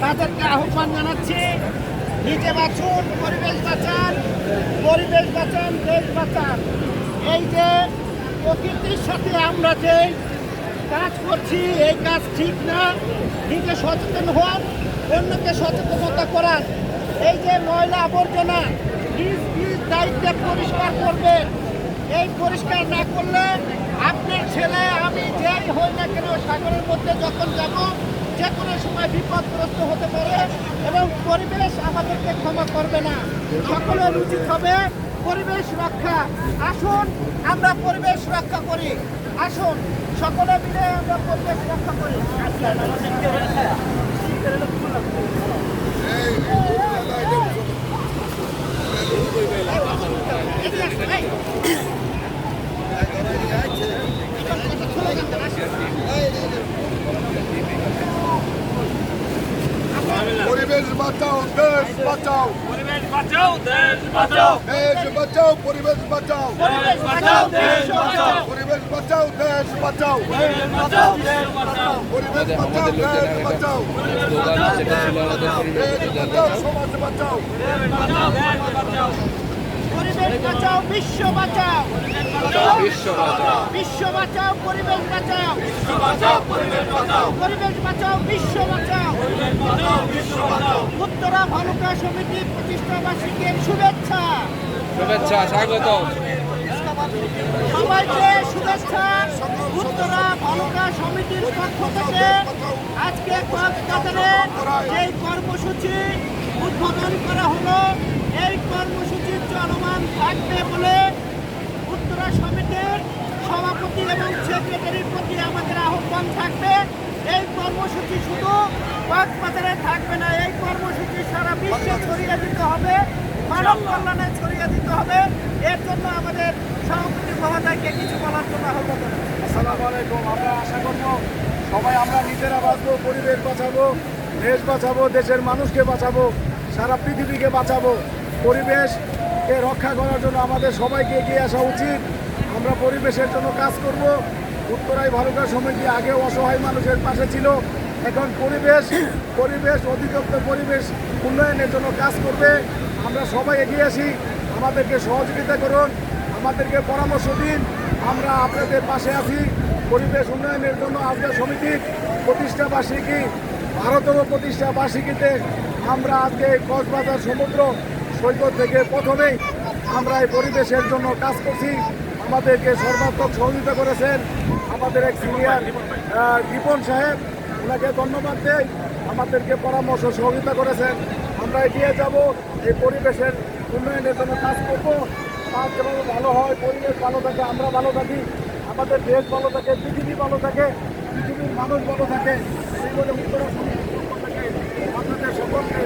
তাদেরকে আহ্বান জানাচ্ছি। নিজে বাঁচুন পরিবেশ বাঁচান পরিবেশ বাঁচান, দেশ বাঁচান। এই যে প্রকৃতির সাথে আমরা যে কাজ করছি, এই কাজ ঠিক না, নিজে সচেতন হন, অন্যকে সচেতনতা করান। এই যে ময়লা আবর্জনা, নিজ নিজ দায়িত্বে পরিষ্কার করবেন। এই পরিষ্কার না করলে আপনার ছেলে, আমি যেই হই না কেন, সাগরের মধ্যে যখন যাব যে কোনো সময় বিপদগ্রস্ত হতে পারে এবং পরিবেশ আমাদেরকে ক্ষমা করবে না। সকলের উচিত হবে পরিবেশ রক্ষা। আসুন, আমরা পরিবেশ রক্ষা করি। আসুন, সকলে মিলে আমরা পরিবেশ রক্ষা করি। পরিবেশ বাঁচাও দেশ বাঁচাও পরিবেশ বাঁচাও দেশ বাঁচাও দেশ বাঁচাও পরিবেশ বাঁচাও পরিবেশ বাঁচাও দেশ বাঁচাও পরিবেশ বাঁচাও দেশ বাঁচাও পরিবেশ বাঁচাও দেশ বাঁচাও পরিবেশ বাঁচাও দেশ বাঁচাও স্লোগান যেটা ছিল আমাদের পরিবেশ দেশ বাঁচাও সমাজ বাঁচাও বাঁচাও দেশ বাঁচাও পরিবেশ বাঁচাও বিশ্ব বাঁচাও বিশ্ব বাঁচাও বিশ্ব বাঁচাও পরিবেশ বাঁচাও বাঁচাও পরিবেশ বাঁচাও পরিবেশ বাঁচাও বিশ্ব বাঁচাও পরিবেশ বাঁচাও বিশ্ব বাঁচাও উত্তরা ভালুকা সমিতি প্রতিষ্ঠা বার্ষিকীর শুভেচ্ছা। শুভেচ্ছা স্বাগত সবাইকে শুভেচ্ছা। উত্তরা ভালুকা সমিতির পক্ষ থেকে আজকে কক্সবাজারে এই কর্মসূচি উদ্বোধন করা হলো এই কর্মসূচি চলমান থাকবে বলে উত্তরা সমিতির সভাপতি এবং সেক্রেটারির প্রতি আমাদের আহ্বান থাকবে। এই কর্মসূচি শুধু কক্সবাজারে থাকবে না এই কর্মসূচি সারা বিশ্বে ছড়িয়ে দিতে হবে মানব কল্যাণে ছড়িয়ে দিতে হবে। এর জন্য আমাদের সভাপতি মহোদয়কে কিছু বলার জন্য আহ্বান। আসসালামু আলাইকুম, আমরা আশা করব সবাই আমরা নিজেরা বাঁচবো, পরিবেশ বাঁচাবো, দেশ বাঁচাবো, দেশের মানুষকে বাঁচাবো, সারা পৃথিবীকে বাঁচাবো। পরিবেশকে রক্ষা করার জন্য আমাদের সবাইকে এগিয়ে আসা উচিত। আমরা পরিবেশের জন্য কাজ করব। উত্তরাই ভালুকা সমিতি আগে অসহায় মানুষের পাশে ছিল। এখন পরিবেশ পরিবেশ, অধিদপ্তর পরিবেশ উন্নয়নের জন্য কাজ করবে। আমরা সবাই এগিয়ে আসি। আমাদেরকে সহযোগিতা করুন, আমাদেরকে পরামর্শ দিন। আমরা আপনাদের পাশে আছি। পরিবেশ উন্নয়নের জন্য আজকে সমিতির প্রতিষ্ঠা বার্ষিকী ভারতম প্রতিষ্ঠা বার্ষিকীতে আমরা আজকে কক্সবাজার সমুদ্র সৈকত থেকে প্রথমেই আমরা এই পরিবেশের জন্য কাজ করছি। আমাদেরকে সর্বাত্মক সহযোগিতা করেছেন আমাদের এক সিনিয়র রিপন সাহেব। ওনাকে ধন্যবাদ দেয় আমাদেরকে পরামর্শ সহযোগিতা করেছেন। আমরা এগিয়ে যাব। এই পরিবেশের উন্নয়নের জন্য কাজ করব। কাজ যেভাবে ভালো হয়, পরিবেশ ভালো থাকে, আমরা ভালো থাকি, আমাদের দেশ ভালো থাকে, পৃথিবী ভালো থাকে, পৃথিবীর মানুষ ভালো থাকে এই বলে উত্তরা আপনাদের সকলকে